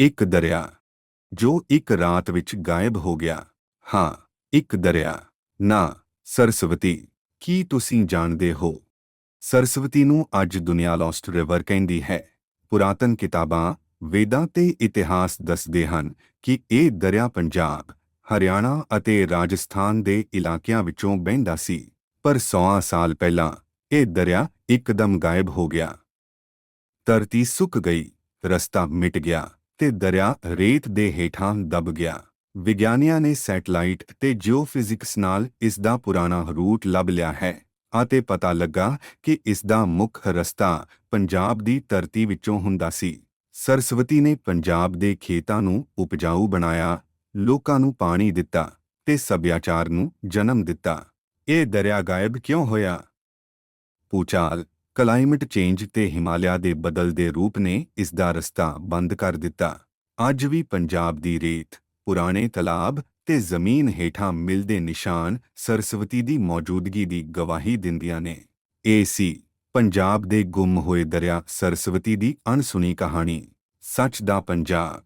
ਇੱਕ ਦਰਿਆ, ਜੋ ਇੱਕ ਰਾਤ ਵਿੱਚ ਗਾਇਬ ਹੋ ਗਿਆ। ਹਾਂ, ਇੱਕ ਦਰਿਆ। ਨਾ, ਸਰਸਵਤੀ, ਕੀ ਤੁਸੀਂ ਜਾਣਦੇ ਹੋ? ਸਰਸਵਤੀ ਨੂੰ ਅੱਜ ਦੁਨੀਆ ਲੋਸਟ ਰਿਵਰ ਕਹਿੰਦੀ ਹੈ। ਪੁਰਾਤਨ ਕਿਤਾਬਾਂ ਵੇਦਾਂ ਤੇ ਇਤਿਹਾਸ ਦੱਸਦੇ ਹਨ ਕਿ ਇਹ ਦਰਿਆ ਪੰਜਾਬ, ਹਰਿਆਣਾ ਅਤੇ ਰਾਜਸਥਾਨ ਦੇ ਇਲਾਕਿਆਂ ਵਿੱਚੋਂ ਵਹਿੰਦਾ ਸੀ। ਪਰ 100 ਸਾਲ ਪਹਿਲਾਂ ਇਹ ਦਰਿਆ ਇੱਕਦਮ ਗਾਇਬ ਹੋ ਗਿਆ। ਧਰਤੀ ਸੁੱਕ ਗਈ, ਰਸਤਾ ਮਿਟ ਗਿਆ। ਤੇ ਦਰਿਆ ਰੇਤ ਦੇ ਹੇਠਾਂ ਦਬ ਗਿਆ। ਵਿਗਿਆਨੀਆਂ ਨੇ ਸੈਟਲਾਈਟ ਤੇ ਜਿਓਫਿਜ਼ਿਕਸ ਨਾਲ ਇਸ ਦਾ ਪੁਰਾਣਾ ਰੂਟ ਲੱਭ ਲਿਆ ਹੈ ਅਤੇ ਪਤਾ ਲੱਗਾ ਕਿ ਇਸ ਦਾ ਮੁੱਖ ਰਸਤਾ ਪੰਜਾਬ ਦੀ ਧਰਤੀ ਵਿੱਚੋਂ ਹੁੰਦਾ ਸੀ। ਸਰਸਵਤੀ ਨੇ ਪੰਜਾਬ ਦੇ ਖੇਤਾਂ ਨੂੰ ਉਪਜਾਊ ਬਣਾਇਆ, ਲੋਕਾਂ ਨੂੰ ਪਾਣੀ ਦਿੱਤਾ ਤੇ ਸੱਭਿਆਚਾਰ ਨੂੰ ਜਨਮ ਦਿੱਤਾ। ਇਹ ਦਰਿਆ ਗਾਇਬ ਕਿਉਂ ਹੋਇਆ? ਭੂਚਾਲ ਕਲਾਈਮੇਟ ਚੇਂਜ ਤੇ ਹਿਮਾਲਿਆ ਦੇ ਬਦਲਦੇ ਰੂਪ ਨੇ ਇਸ ਦਾ ਰਸਤਾ ਬੰਦ ਕਰ ਦਿੱਤਾ। ਅੱਜ ਵੀ ਪੰਜਾਬ ਦੀ ਰੇਤ, ਪੁਰਾਣੇ ਤਲਾਬ ਤੇ ਜ਼ਮੀਨ ਹੇਠਾਂ ਮਿਲਦੇ ਨਿਸ਼ਾਨ ਸਰਸਵਤੀ ਦੀ ਮੌਜੂਦਗੀ ਦੀ ਗਵਾਹੀ ਦਿੰਦੀਆਂ ਨੇ। ਇਹ ਸੀ, ਪੰਜਾਬ ਦੇ ਗੁੰਮ ਹੋਏ ਦਰਿਆ ਸਰਸਵਤੀ ਦੀ ਅਣਸੁਣੀ ਕਹਾਣੀ। ਸੱਚ ਦਾ ਪੰਜਾਬ।